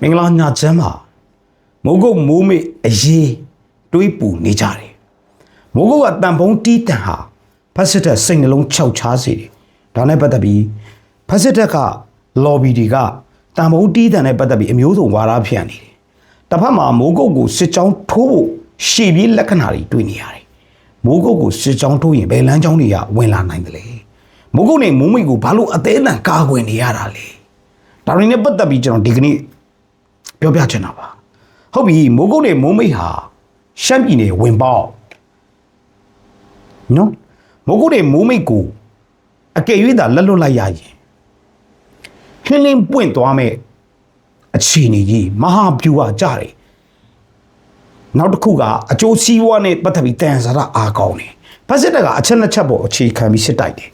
မင်္ဂလာညချမ်းပါမိုးကုတ်မိုးမေအရေးတွေးပူနေကြတယ်မိုးကုတ်ကတန်ဖုံးတီးတန်ဟာဖက်စစ်တပ်စိတ်နှလုံးခြောက်ချားစေတယ်ဒါနဲ့ပတ်သက်ပြီးဖက်စစ်တပ်က lobby တွေကတန်ဖုံးတီးတန်နဲ့ပတ်သက်ပြီးအမျိုးစုံဝါဒဖြန့်နေတယ်တစ်ဖက်မှာမိုးကုတ်ကိုစစ်ကြောင်းထိုးဖို့ရှေ့ပြေးလက္ခဏာတွေတွေ့နေရတယ်မိုးကုတ်ကိုစစ်ကြောင်းထိုးရင်ဘယ်လမ်းကြောင်းတွေကဝင်လာနိုင်တယ်လဲမိုးကုတ်နဲ့မိုးမိတ်ကိုဘာလို့အသေးအံကာကွယ်နေရတာလဲ ဒါတွေနဲ့ပတ်သက်ပြီးကျွန်တော်ဒီကနေ့ပြောပြချင်တာပါဟုတ်ပြီမိုးကုတ်နဲ့မိုးမိတ်ဟာရှမ်းပြည်နယ်ဝင်ပေါက်နော်မိုးကုတ်နဲ့မိုးမိတ်ကိုအကယ်၍သာလက်လွတ်လိုက်ရရင်ဟင်းလင်းပွင့်သွားမဲ့အခြေအနေကြီးမဟာဗျူဟာကြတယ်နောက်တစ်ခုကအကျိုးစီးပွားနဲ့ပတ်သက်ပြီးတန်ဆရာအားကောင်းတယ်ဖက်စစ်တပ်ကအချက်နှစ်ချက်ပေါ်အခြေခံပြီးစစ်တိုက်တယ်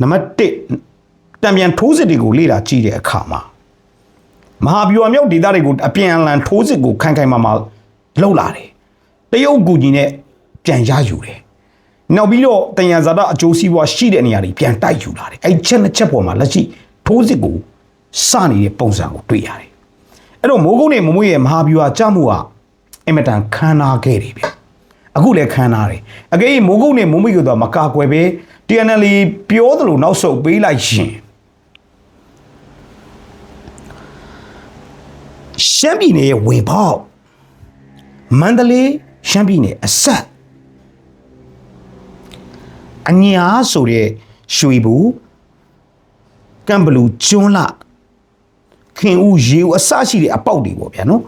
နံပါတ်1 တံပြန်ထိုးစစ်တွေကိုလေ့လာကြည့်တဲ့အခါမှာမဟာဗျူဟာမြောက်ဒေသတွေကိုအပြန်အလှန်ထိုးစစ်ကိုခိုင်ခိုင်မာမာလှုပ်လာတယ်။တရုတ်ကူကြီးနဲ့ပြန်ရယူတယ်။နောက်ပြီးတော့တယံဇာတအကျိုးစီးပွားရှိတဲ့နေရာတွေပြန်တိုက်ယူလာတယ်။အဲ့ချက်နှစ်ချက်ပေါ်မှာလက်ရှိထိုးစစ်ကိုစနေတဲ့ပုံစံကိုတွေ့ရတယ်။အဲ့တော့မိုးကုတ်နဲ့မမွေးရဲ့မဟာဗျူဟာကြမှုကအင်မတန်ခမ်းနားခဲ့တယ်ဗျ။အခုလည်းခမ်းနားတယ်။အကယ်၍မိုးကုတ်နဲ့မမွေးကတော့မကာကွယ်ပဲ TNL ပြောသလိုနောက်ဆုတ်ပေးလိုက်ရှင် ရှမ်းပြည်နယ်ရဲ့ဝင်ပေါက်မန္တလေးရှမ်းပြည်နယ်အဆက်အညာဆိုတဲ့ရွှေဘူးကံဘလူကျွန်းလခင်ဦးရေဦးအစရှိတဲ့အပေါက်တွေပေါ့ဗျာနော်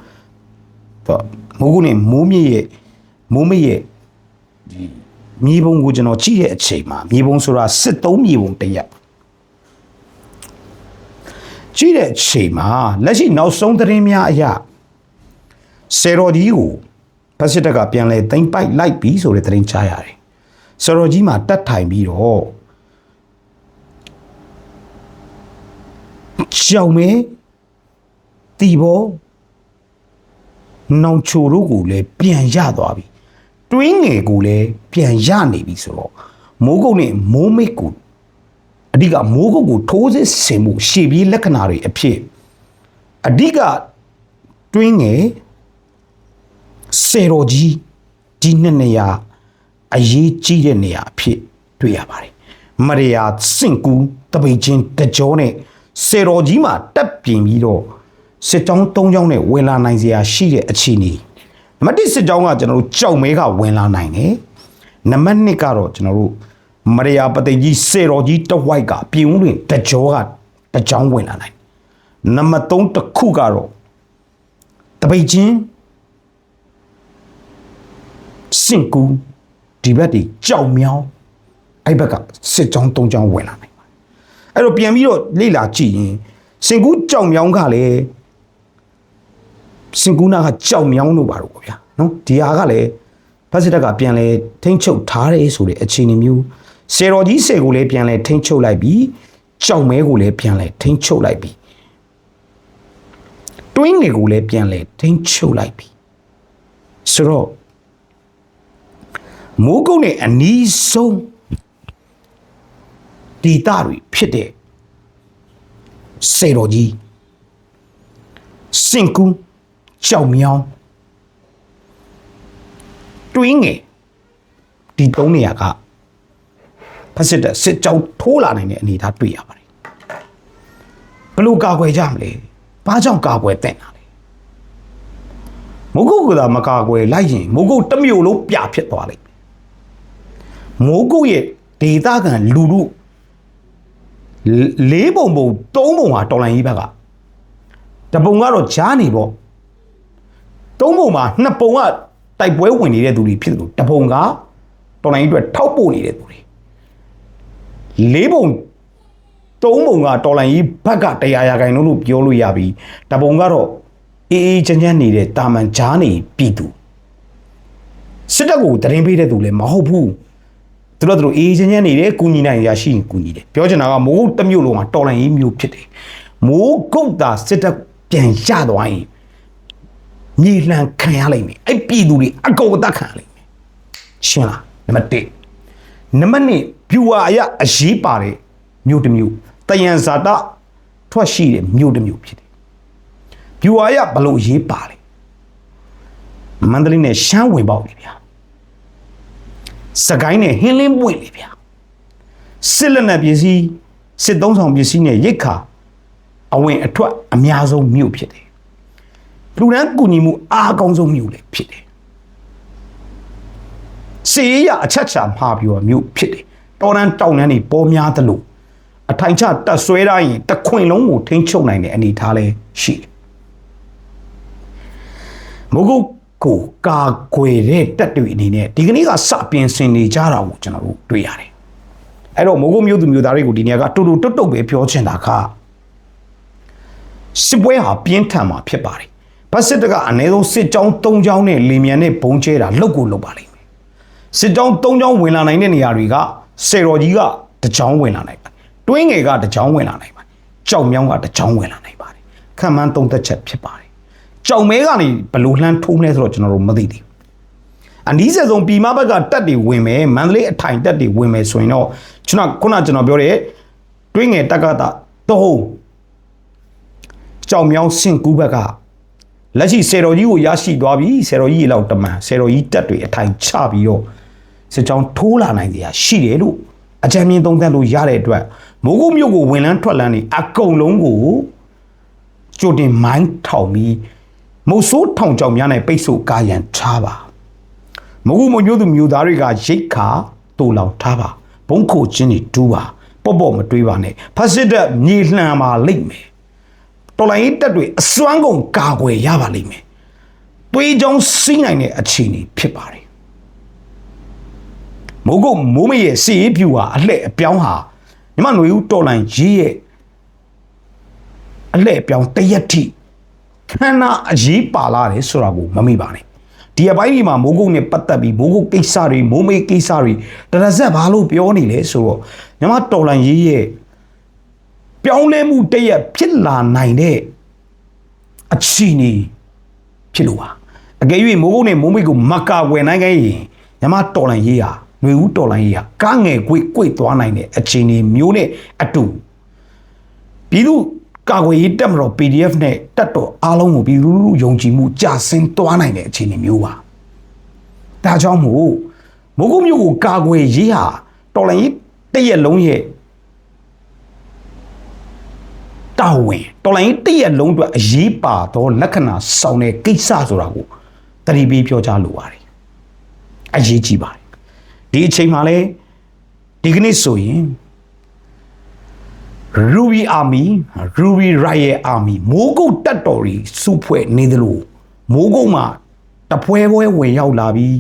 တော့မိုးကုနဲ့မိုးမြင့်ရဲ့မိုးမရဲ့ဒီမြေပုံကိုကျွန်တော်ကြည့်တဲ့အချိန်မှာမြေပုံဆိုတာစစ်သုံးမြေပုံတစ်ရက် ကြည့်တဲ့အချိန်မှာလက်ရှိနောက်ဆုံးသတင်းများအရဆယ်တော်ကြီးကိုဖက်စစ်တပ်ကပြန်လဲသိမ့်ပိုက်လိုက်ပြီဆိုတဲ့သတင်းကြားရတယ်ဆယ်တော်ကြီးမှာတက်ထိုင်ပြီးတော့ကြောင်မဲတီဘောနောင်ချိုတို့ကိုလည်းပြန်ရသွားပြီတွင်းငယ်ကိုလည်းပြန်ရနေပြီဆိုတော့မိုးကုတ်နဲ့မိုးမိတ်ကို အဓိကမိုးကုတ်ကိုထိုးစစ်ဆင်မှုရှေ့ပြေးလက္ခဏာတွေအဖြစ်အဓိကတွင်းငယ်စေတော်ကြီးဒီနှစ်နေရာအရေးကြီးတဲ့နေရာအဖြစ်တွေ့ရပါတယ်မရယာစင့်ကူတပိတ်ချင်းတကြောနဲ့စေတော်ကြီးမှာတက်ပြင်ပြီးတော့စစ်ကြောင်း၃ကြောင်းနဲ့ဝင်လာနိုင်စရာရှိတဲ့အခြေအနေနံပါတ်၁စစ်ကြောင်းကကျွန်တော်တို့ကြောက်မဲကဝင်လာနိုင်တယ်နံပါတ်2ကတော့ကျွန်တော်တို့ မရယာပသိမ်ကြီးစေတော်ကြီးတဝိုက်ကပြင်ဦးတွင်တကြောကတကြောင်းဝင်လာနိုင်နံပါတ်3တစ်ခုကတော့တပိတ်ချင်းစင့်ကူဒီဘက်ဒီကြောက်မြောင်းအဲ့ဘက်ကစစ်ကြောင်း၃ကြောင်းဝင်လာနိုင်ပါတယ်အဲ့တော့ပြန်ပြီးတော့လေ့လာကြည့်ရင်စင်ကူကြောက်မြောင်းကလည်းစင်ကူနာကကြောက်မြောင်းတို့ပါတော့ဗျာနော်ဒီဟာကလည်းဖက်စစ်တပ်ကပြန်လဲထိမ့်ချုပ်ထားတယ်ဆိုတဲ့အခြေအနေမျိုး စေတော်ကြီးစေကိုလည်းပြန်လဲထိမ့်ချုပ်လိုက်ပြီးကြောက်မဲကိုလည်းပြန်လဲထိမ့်ချုပ်လိုက်ပြီးတွင်းငယ်ကိုလည်းပြန်လဲထိမ့်ချုပ်လိုက်ပြီးဆိုတော့မိုးကုတ်နဲ့အနီးဆုံးဒေတာတွေဖြစ်တဲ့စေတော်ကြီးစင်ကူးကြောက်မြောင်းတွင်းငယ်ဒီသုံးနေရာက ဖက်စစ်တပ်စစ်ကြောင်းထိုးလာနိုင်တဲ့အနေအထားတွေ့ရပါတယ်ဘယ်လို့ကာကွယ်ကြမလဲဘာကြောင့်ကာကွယ်တဲ့တာလဲမိုးကုတ်ကသာမကာကွယ်လိုက်ရင်မိုးကုတ်တစ်မျိုးလုံးပြဖြစ်သွားလိမ့်မယ်မိုးကုတ်ရဲ့ဒေတာကန်လူလူလေးပုံပုံသုံးပုံဟာတော်လိုင်းကြီးဘက်ကတပုံကတော့ကြားနေပေါ့သုံးပုံမှာနှစ်ပုံကတိုက်ပွဲဝင်နေတဲ့သူတွေဖြစ်တယ်လို့တပုံကတော်လိုင်းကြီးအတွက်ထောက်ပို့နေတဲ့သူတွေ လေးပုံသုံးပုံကတော်လိုင်းကြီးဘက်ကတရားရာခိုင်နှုန်းလို့ပြောလို့ရပြီတပုံကတော့အေးအေးချမ်းချမ်းနေတဲ့တာမန်ကြားနေပြည်သူစစ်တပ်ကိုတရင်ပေးတဲ့သူလည်းမဟုတ်ဘူးသူတို့တို့အေးချမ်းချမ်းနေတယ်ကုညီနိုင်ရရှိရင်ကုညီတယ်ပြောချင်တာကမိုးကုတ်တစ်မျိုးလုံးမှာတော်လိုင်းရေးမျိုးဖြစ်တယ်မိုးကုတ်တာစစ်တပ်ပြန်ရသွားရင်မြေလှန်ခံရလိမ့်မယ်အဲ့ပြည်သူတွေအကုန်အသက်ခံရလိမ့်မယ်ရှင်းလားနံပါတ်1 နံပါတ်2ဗျူဟာအရအရေးပါတဲ့မြို့တစ်မြို့တယံဇာတထွက်ရှိတဲ့မြို့တစ်မြို့ဖြစ်တယ်ဗျူဟာရဘလို့ရေးပါလဲမန္တလေးနဲ့ရှမ်းဝင်ပေါက်လေဗျာစကိုင်းနဲ့ဟင်းလင်းပွင့်လေဗျာစစ်လက်နက်ပစ္စည်းစစ်သုံးဆောင်ပစ္စည်းနဲ့ရိတ်ခါအဝင်အထွက်အများဆုံးမြို့ဖြစ်တယ်လူရန်ကူညီမှုအားအကောင်းဆုံးမြို့လည်းဖြစ်တယ် စီရအချက်ချာမှားပြီးတော့မြို့ဖြစ်တယ်တော်ရန်တောင်တန်းတွေပေါ်များသလိုအထိုင်ချတက်ဆွဲရရင်တခွင်လုံးကိုထိန်းချုပ်နိုင်တဲ့အနေအထားလည်းရှိတယ်မဟုတ်ကိုကာကွယ်တဲ့တက်တွေအနေနဲ့ဒီကနေ့ကစပြင်ဆင်နေကြတာကိုကျွန်တော်တို့တွေ့ရတယ်အဲ့တော့မိုးကုတ်မျိုးသူမျိုးသားတွေကိုဒီနေရာကတူတူတွတ်တုတ်ပဲပြောချင်တာကစစ်ပွဲဟာပြင်းထန်မှာဖြစ်ပါတယ်ဘတ်စစ်တကအနည်းဆုံးစစ်ကြောင်း၃ကြောင်းနဲ့လီမြန်နဲ့ဘုံကျဲတာလောက်ကိုလောက်ပါလိမ့်မယ် စစ်ကြောင်း၃ကြောင်းဝင်လာနိုင်တဲ့နေရာတွေကစေတော်ကြီးကတစ်ကြောင်းဝင်လာနိုင်ပါတယ်တွင်းငယ်ကတစ်ကြောင်းဝင်လာနိုင်ပါတယ်ကြောက်မြောင်းကတစ်ကြောင်းဝင်လာနိုင်ပါတယ်ခံမှန်းသုံးသက်ချက်ဖြစ်ပါတယ်ကြောက်မဲကနေဘလို့လှမ်းထိုးမလဲဆိုတော့ကျွန်တော်တို့မသိသေးဘူးအနီးဆက်ဆုံးပြည်မဘက်ကတက်တွေဝင်မယ်မန္တလေးအထိုင်တက်တွေဝင်မယ်ဆိုရင်တော့ကျွန်တော်ခုနကျွန်တော်ပြောတဲ့တွင်းငယ်တက်ကတာတော့ကြောင်မြောင်းစင်ကူးဘက်ကလက်ရှိဆယ်တော်ကြီးကိုရရှိသွားပြီဆယ်တော်ကြီးရေလောက်တမန်ဆယ်တော်ကြီးတက်တွေအထိုင်ချပြီးတော့ စစ်ကြောင်းထိုးလာနိုင်တရားရှိတယ်လို့အကြံမြင်သုံးသပ်လို့ရတဲ့အတွက်မိုးကုတ်မြို့ကိုဝင်လန်းထွက်လန်းနေအကုန်လုံးကိုကြိုတင်မိုင်းထောင်ပြီးမုတ်ဆိုးထောင်ကြောင်များနဲ့ပိတ်ဆို့ကာရန်ထားပါမဟုတ်မမျိုးသူမျိုးသားတွေကရိတ်ခါတူလောင်ထားပါဘုံခိုချင်းတွေတူးပါပေါ့ပေါ့မတွေးပါနဲ့ဖက်စစ်တပ်မြေလှန်ပါလိမ့်မယ်တော်လိုင်းတက်တွေအစွမ်းကုန်ကာကွယ်ရပါလိမ့်မယ်တွေးကြောင်းစီးနိုင်တဲ့အခြေအနေဖြစ်ပါတယ် မိုးကုတ်မိုးမရဲ့စီရေးဖြူဟာအလှဲ့အပြောင်းဟာညီမຫນွေဦးတော်လိုင်းရေးရဲ့အလှဲ့အပြောင်းတရက်ထိခန္ဓာအရေးပါလာတယ်ဆိုတာကိုမမေ့ပါနဲ့ဒီအပိုင်းဒီမှာမိုးကုတ်နဲ့ပတ်သက်ပြီးမိုးကုတ်ကိစ္စတွေမိုးမေးကိစ္စတွေတရဇက်ဘာလို့ပြောနေလဲဆိုတော့ညီမတော်လိုင်းရေးရဲ့ပြောင်းလဲမှုတရက်ဖြစ်လာနိုင်တဲ့အခြေအနေဖြစ်လို့ပါအကယ်၍မိုးကုတ်နဲ့မိုးမေးကိုမကာဝယ်နိုင်ခဲ့ရင်ညီမတော်လိုင်းရေးဟာ ຫນွေဦးတော်လိုင်းရေးဟာကားငယ်ကွေ့ကွေ့သွားနိုင်တဲ့အခြေအနေမျိုးနဲ့အတူပြည်သူကာကွယ်ရေးတက်မတော် PDF နဲ့တက်တော်အားလုံးကိုပြည်သူလူထုယုံကြည်မှုကြာဆင်းသွားနိုင်တဲ့အခြေအနေမျိုးပါဒါကြောင့်မို့မိုးကုတ်မြို့ကိုကာကွယ်ရေးဟာတော်လိုင်းရေးတရက်လုံးရဲ့တာဝန်တော်လိုင်းတရက်လုံးအတွက်အရေးပါသောလက္ခဏာဆောင်တဲ့ကိစ္စဆိုတာကိုတတိပေးပြောကြားလိုပါတယ်အရေးကြီးပါတယ် ဒီအချိန်မှာလဲဒီကနေ့ဆိုရင် Ruby Army Ruby Riot Army မိုးကုတ်တပ်တော်ကြီးစုဖွဲ့နေသလိုမိုးကုတ်မှာတပွဲပွဲဝင်ရောက်လာပြီး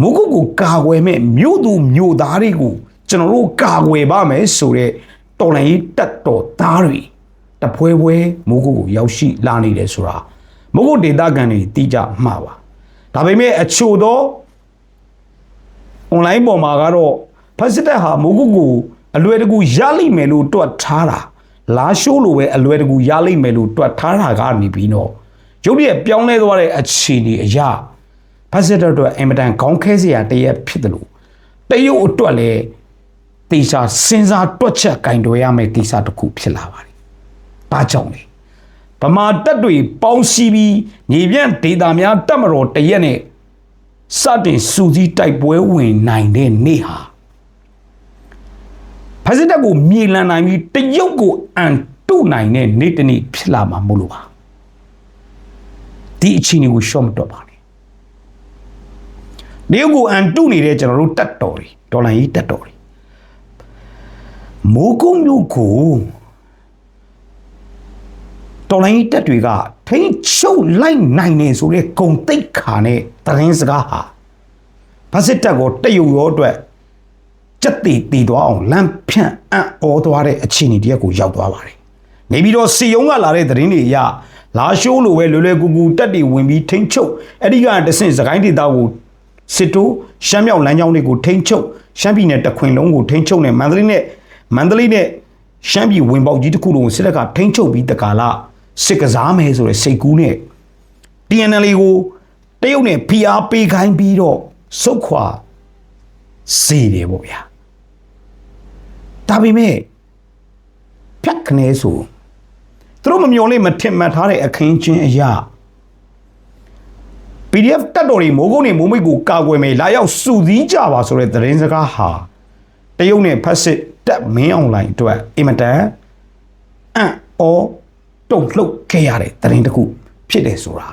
မိုးကုတ်ကိုကာကွယ်မဲ့မြို့သူမြို့သားတွေကိုကျွန်တော်တို့ကာကွယ်ပါမယ်ဆိုတဲ့တော်လှန်ရေးတပ်တော်သားတွေတပွဲပွဲမိုးကုတ်ကိုရောက်ရှိလာနေတယ်ဆိုတာမိုးကုတ်ဒေသခံတွေသိကြမှာပါဒါပေမဲ့အချို့သော online ပေါ်မှာကတော့ဖက်စစ်တပ်ဟာမိုးကုတ်ကိုအလွယ်တကူရလိမ့်မယ်လို့တွက်ထားတာလာရှိုးလိုပဲအလွယ်တကူရလိမ့်မယ်လို့တွက်ထားတာကနေပြီးတော့ရုပ်ရည်ပြောင်းလဲသွားတဲ့အခြေအနေအရာဖက်စစ်တပ်အတွက်အင်မတန်ခေါင်းခဲစရာတရက်ဖြစ်တယ်လို့တရုတ်အတွက်လည်းတေချာစဉ်းစားတွက်ချက်ကင်တွယ်ရမယ့်ကိစ္စတစ်ခုဖြစ်လာပါတယ်။ဘာကြောင့်လဲ။ဗမာတပ်တွေပေါင်းစည်းပြီးညီပြန့်ဒေတာများတပ်မတော်တရက်နဲ့ စတင်စူးစီးတိုက်ပွဲဝင်နိုင်တဲ့နေ့ဟာဖက်စစ်တပ်ကိုမြေလန်နိုင်ပြီးတရုတ်ကိုအန်တုနိုင်တဲ့နေ့တစ်နေ့ဖြစ်လာမှာမို့လို့ပါဒီအချိန်ကိုရှော့မတော့ပါနဲ့တရုတ်ကိုအန်တုနေတဲ့ကျွန်တော်တို့တက်တော်တွေဒေါ်လာကြီးတက်တော်တွေမိုးကုံမျိုးကို တော်လိုင်းတက်တွေကထိန်ချုပ်လိုက်နိုင်နေဆိုတဲ့ဂုံတိတ်ခါနဲ့တရင်စကားဟာဗစစ်တက်ကိုတရုတ်ရောအတွက်စက်တီတီသွားအောင်လမ်းဖြန့်အံ့ဩသွားတဲ့အခြေအနေတရက်ကိုရောက်သွားပါတယ်။နေပြီးတော့စီယုံကလာတဲ့သတင်းတွေအရလာရှိုးလိုပဲလွယ်လွယ်ကူကူတက်တီဝင်ပြီးထိန်ချုပ်အဲ့ဒီကတဆင့်စကိုင်းဒေတာကိုစစ်တိုးရှမ်းမြောက်လမ်းကြောင်းတွေကိုထိန်ချုပ်ရှမ်းပြည်နယ်တခွင်လုံးကိုထိန်ချုပ်နေမန္တလေးနဲ့မန္တလေးနဲ့ရှမ်းပြည်ဝင်ပေါက်ကြီးတစ်ခုလုံးကိုစစ်တပ်ကထိန်ချုပ်ပြီးတကာလ စစ်ကစားမယ်ဆိုတဲ့စိတ်ကူးနဲ့ TNL ကိုတရုတ်နဲ့ဖိအားပေးခိုင်းပြီးတော့စုတ်ခွာစီတယ်ပေါ့ဗျာဒါပေမဲ့ဖြတ်ခနဲဆိုသူသူတို့မမျော်လင့်မထင်မှတ်ထားတဲ့အခင်းချင်းအရာ PDF တက်တော်တွေမိုးကုန်းတွေမိုးမိတ်ကိုကာကွယ်မယ်လာရောက်စုစည်းကြပါဆိုတဲ့သတင်းစကားဟာတရုတ်နဲ့ဖက်စစ်တက်မင်းအွန်လိုင်းအတွက်အင်မတန်အံ့ဩ တုန်လှုပ်ခဲ့ရတဲ့သတင်းတစ်ခုဖြစ်တယ်ဆိုတာ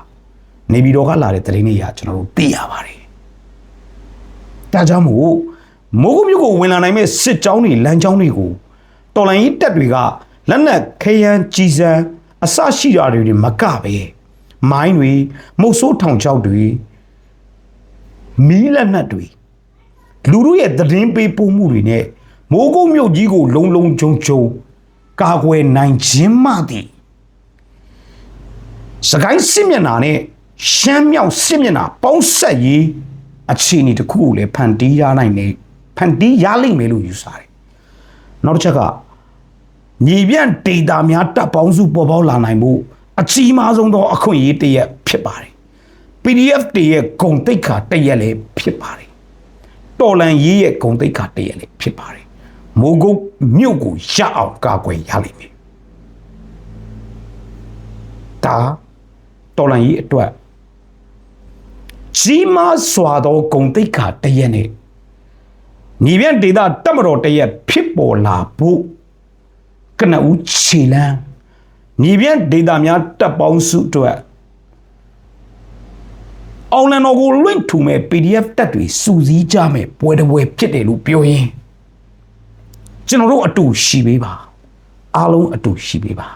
နေပြည်တော်ကလာတဲ့သတင်းတွေအရကျွန်တော်တို့သိရပါတယ်။ဒါကြောင့်မို့မိုးကုတ်မြို့ကိုဝင်လာနိုင်မဲ့စစ်ကြောင်းတွေလမ်းကြောင်းတွေကိုတော်လိုင်းကြီးတက်တွေကလက်နက်ခရမ်းကြီးစံအစရှိတာတွေမကပဲမိုင်းတွေမုတ်ဆိုးထောင်ချောက်တွေမီးလက်နက်တွေလူတို့ရဲ့သတင်းပေးပို့မှုတွေနဲ့မိုးကုတ်မြို့ကြီးကို လုံလုံခြုံခြုံကာကွယ်နိုင်ခြင်းမှသည် စကိုင်းစစ်မျက်နှာနဲ့ရှမ်းမြောက်စစ်မျက်နှာပေါင်းဆက်ရေးအခြေအနေတစ်ခုကိုလည်းဖန်တီးရနိုင်နေဖန်တီးရလိမ့်မယ်လို့ယူဆတယ်။နောက်တစ်ချက်ကညီပြန့်ဒေတာများတပ်ပေါင်းစုပေါ်ပေါက်လာနိုင်မှုအကြီးမားဆုံးသောအခွင့်အရေးတစ်ရက်ဖြစ်ပါတယ်။ PDF တရဲ့ဂုံတိတ်ခါတစ်ရက်လည်းဖြစ်ပါတယ်။တော်လန်ရေးရဲ့ဂုံတိတ်ခါတစ်ရက်လည်းဖြစ်ပါတယ်။မိုးကုတ်မြို့ကိုရအောင်ကာကွယ်ရလိမ့်မယ်။ဒါ တော်လန်ရေးအတွက်ကြီးမားစွာသောဂုံတိတ်ခါတစ်ရက်နဲ့ညီပြန့်ဒေတာတက်မတော်တစ်ရက်ဖြစ်ပေါ်လာဖို့ကနဦးခြေလန်းညီပြန့်ဒေတာများတက်ပေါင်းစုအတွက်အောင်လန်တော်ကိုလွင့်ထူမဲ့ PDF တက်တွေစူစည်းကြမဲ့ပွဲတစ်ပွဲဖြစ်တယ်လို့ပြောရင်ကျွန်တော်တို့အတူရှိပေးပါအားလုံးအတူရှိပေးပါ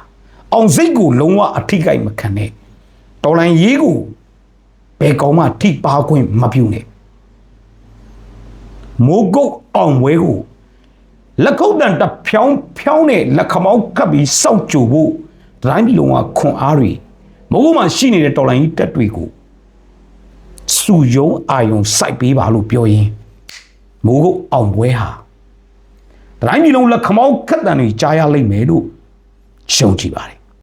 အောင်စိတ်ကိုလုံးဝအထိကိမခံနဲ့ တော်လိုင်းရေးကိုဘယ်ကောင်မှထိပါခွင့်မပြုနဲ့မိုးကုတ်အောင်ဝဲကိုလက်ခုပ်တန်တဖြောင်းဖြောင်းနဲ့လက်ခမောင်းကပ်ပြီးစောက်ကြိုဖို့တိုင်းပြည်လုံးကခွန်အားတွေမိုးကုတ်မှာရှိနေတဲ့တော်လိုင်းကြီးတက်တွေကိုစုယုံအာယုံစိုက်ပေးပါလို့ပြောရင်မိုးကုတ်အောင်ပွဲဟာတိုင်းပြည်လုံးလက်ခမောင်းခက်တန်တွေကြားရလိမ့်မယ်လို့ရှုံကြည်ပါတယ်